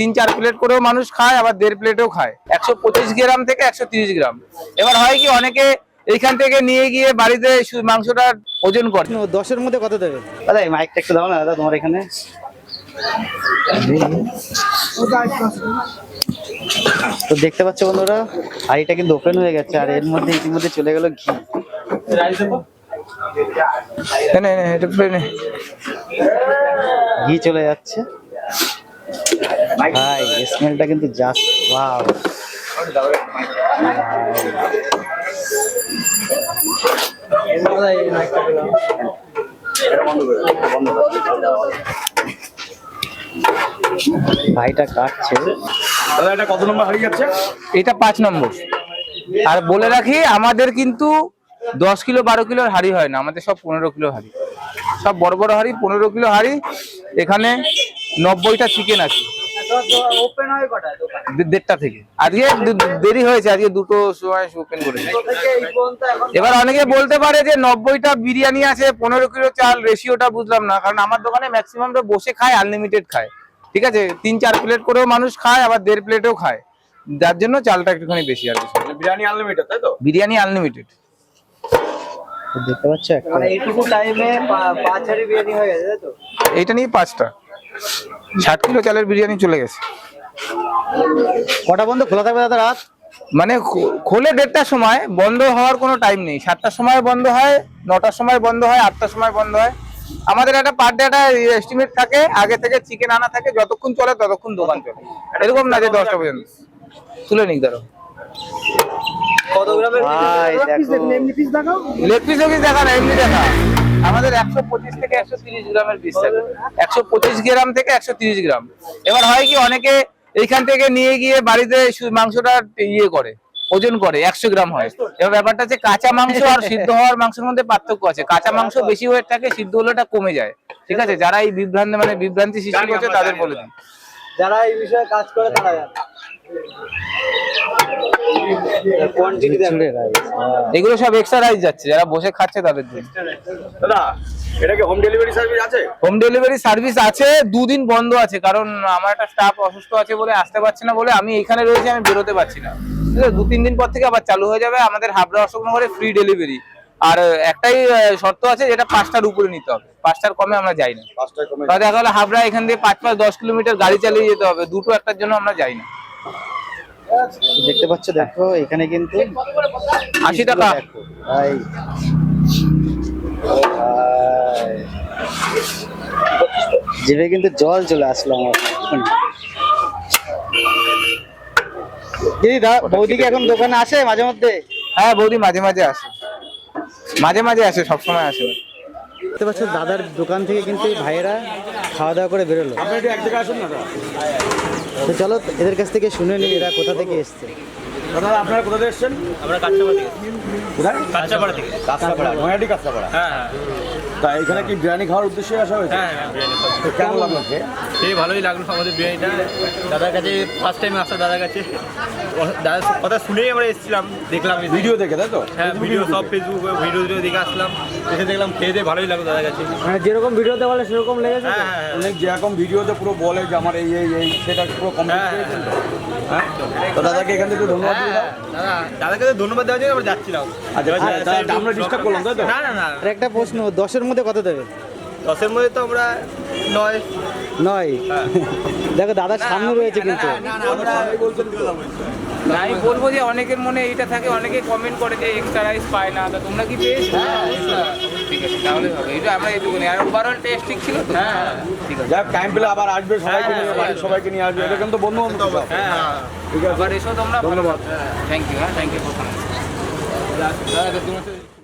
তিন চার প্লেট করেও মানুষ খায় আবার দেড় প্লেটও খায়। একশো পঁচিশ গ্রাম থেকে একশো তিরিশ গ্রাম। এবার হয় কি অনেকে এইখান থেকে নিয়ে গিয়ে বাড়িতে মাংসটা ওজন করে। ও দশের মধ্যে কত দেবে? দাদা এই মাইকটা একটু দাও না দাদা তোমার এখানে। তো দেখতে পাচ্ছ বন্ধুরা হাড়িটা কিন্তু ওপেন হয়ে গেছে আর এর মধ্যে ইতিমধ্যে চলে গেল ঘি। নে, নে, নে, এটা প্লে নে। ঘি চলে যাচ্ছে। ভাই স্মেলটা কিন্তু জাস্ট ওয়াও ভাইটা কাটছে। দাদা এটা কত নম্বর হারিয়ে যাচ্ছে? এটা পাঁচ নম্বর। আর বলে রাখি আমাদের কিন্তু দশ কিলো বারো কিলোর হাড়ি হয় না। আমাদের সব পনেরো কিলো হাড়ি। সব বড় বড় হাড়ি পনেরো কিলো হাড়ি। এখানে নব্বইটা চিকেন আছে। হয় দেড়টা থেকে। আজকে দেরি হয়েছে আজকে দুটো সময় ওপেন করেছে। থেকে এই পর্যন্ত এখন এবার অনেকে বলতে পারে যে নব্বইটা বিরিয়ানি আছে পনেরো কিলো চাল রেশিওটা বুঝলাম না কারণ আমার দোকানে ম্যাক্সিমামটা বসে খায় আনলিমিটেড খায়। ঠিক আছে? তিন চার প্লেট করেও মানুষ খায় আবার দেড় প্লেটও খায়। যার জন্য চালটা একটুখানি বেশি আর কিছু মানে বিরিয়ানি আনলিমিটেড তাই তো? বিরিয়ানি আনলিমিটেড দেখতে পাচ্ছ? মানে এইটুকু টাইমে পাঁচ হাড়ি বিরিয়ানি হয়ে গেছে তাই তো? এইটা নিয়ে পাঁচটা। ষাট কিলো চালের বিরিয়ানি চলে গেছে। কটা বন্ধ? খোলা থাকবে দাদা রাত? মানে খোলে দেড়টার সময় বন্ধ হওয়ার কোনো টাইম নেই। সাতটার সময় বন্ধ হয় নটার সময় বন্ধ হয় আটটার সময় বন্ধ হয়। আমাদের একটা পার ডে একটা এস্টিমেট থাকে আগে থেকে চিকেন আনা থাকে যতক্ষণ চলে ততক্ষণ দোকান চলে। এরকম না যে দশটা পর্যন্ত। তুলে নিক ধরো কত গ্রামের লেগ পিস দেখা। এমনি দেখা আমাদের একশো পঁচিশ থেকে একশো তিরিশ গ্রামের পিস থাকে। একশো পঁচিশ গ্রাম থেকে একশো তিরিশ গ্রাম। এবার হয় কি অনেকে এইখান থেকে নিয়ে গিয়ে বাড়িতে মাংসটা ইয়ে করে ওজন করে একশো গ্রাম হয়। এবার ব্যাপারটা হচ্ছে কাঁচা মাংস আর সিদ্ধ হওয়ার মাংসের মধ্যে পার্থক্য আছে। কাঁচা মাংস বেশি হয়ে থাকে সিদ্ধ হলে এটা কমে যায়। ঠিক আছে? যারা এই বিভ্রান্তি মানে বিভ্রান্তি সৃষ্টি করছে তাদের বলে দিই। যারা এই বিষয়ে কাজ করে তারা গেছে এগুলো সব এক্সট্রা রাইস যাচ্ছে যারা বসে খাচ্ছে তাদের জন্য। দাদা এটা কি হোম ডেলিভারি সার্ভিস আছে? হোম ডেলিভারি সার্ভিস আছে দুদিন বন্ধ আছে কারণ আমার একটা স্টাফ অসুস্থ আছে বলে আসতে পারছে না বলে আমি এখানে রয়েছি আমি বেরোতে পারছি না। ঠিক আছে? দু তিন দিন পর থেকে আবার চালু হয়ে যাবে আমাদের হাবড়া অশোকনগরে ফ্রি ডেলিভারি আর একটাই শর্ত আছে যেটা পাঁচটার উপরে নিতে হবে। পাঁচটার কমে আমরা যাই না। দেখা গেলো হাবড়া এখান থেকে পাঁচ পাঁচ দশ কিলোমিটার গাড়ি চালিয়ে যেতে হবে দুটো একটার জন্য আমরা যাই না। দেখতে পাচ্ছ দেখো এখানে কিন্তু আশি টাকা। ভাই। জিভে কিন্তু জল চলে আসলো আমার। এখন। দিদি দা বৌদিকে এখন দোকানে আসে মাঝে মধ্যে? হ্যাঁ বৌদি মাঝে মাঝে আসে। মাঝে মাঝে আসে সবসময় আসে। দেখতে পাচ্ছ দাদার দোকান থেকে কিন্তু এই ভাইয়েরা খাওয়া দাওয়া করে বেরোলো। আপনি একটু এক জায়গায় আসুন না দাদা। তো চলো এদের কাছ থেকে শুনে নিই এরা কোথা থেকে এসছে। দাদা আপনারা কোথা থেকে এসছেন? আমরা কাঁচাপাড়া থেকে। কোথায়? কাঁচাপাড়া থেকে কাঁচাপাড়া নয়াডি কাঁচাপাড়া হ্যাঁ হ্যাঁ। তা এখানে কি বিরিয়ানি খাওয়ার উদ্দেশ্যে আসা হয়েছে? হ্যাঁ হ্যাঁ বিরিয়ানি কেমন লাগল খেয়ে? ভালোই লাগল আমাদের বিরিয়ানিটা। দাদার কাছে ফার্স্ট টাইম আসা দাদার কাছে। দাদার কথা শুনেই আমরা এসেছিলাম দেখলাম। ভিডিও দেখে তাই তো? হ্যাঁ ভিডিও সব ফেসবুক ভিডিও ভিডিও দেখে আসলাম। এসে দেখলাম খেয়ে দিয়ে ভালোই লাগল দাদার কাছে। মানে যেরকম ভিডিওতে বলে সেরকম লেগেছে হ্যাঁ হ্যাঁ হ্যাঁ। অনেক যেরকম ভিডিওতে পুরো বলে যে আমার এই এই এই সেটা পুরো কমেন্ট হ্যাঁ, করেছেন হ্যাঁ। তো? দাদাকে এখান থেকে ধন্যবাদ দাদা দাদাকে তো ধন্যবাদ দেওয়ার জন্য আমরা যাচ্ছিলাম। আচ্ছা আচ্ছা, দাদা, আমরা ডিস্টার্ব করলাম তাই তো? না না না। একটা প্রশ্ন দশের মধ্যে কত দেবে? দশের মধ্যে তো আমরা নয়। নয়? দেখো দাদার সামনে রয়েছে কিন্তু। আমি বলব যে অনেকের মনে এইটা থাকে অনেকে কমেন্ট করে যে এক্সট্রা রাইস পায় না। তা তোমরা কি পেয়েছ? ঠিক আছে তাহলে হবে। এটা আমরা এইটুকুনি আর ওভারঅল টেস্ট ঠিক ছিল তো? হ্যাঁ ঠিক আছে। যাক টাইম পেলে আবার আসবে সবাইকে নিয়ে বাড়ির সবাইকে নিয়ে আসবে। এটা কিন্তু বন্ধু বান্ধব সব। হ্যাঁ। হ্যাঁ ঠিক আছে। আবার এসো তোমরা। ধন্যবাদ। থ্যাংক ইউ হ্যাঁ থ্যাংক ইউ ফর সাথে-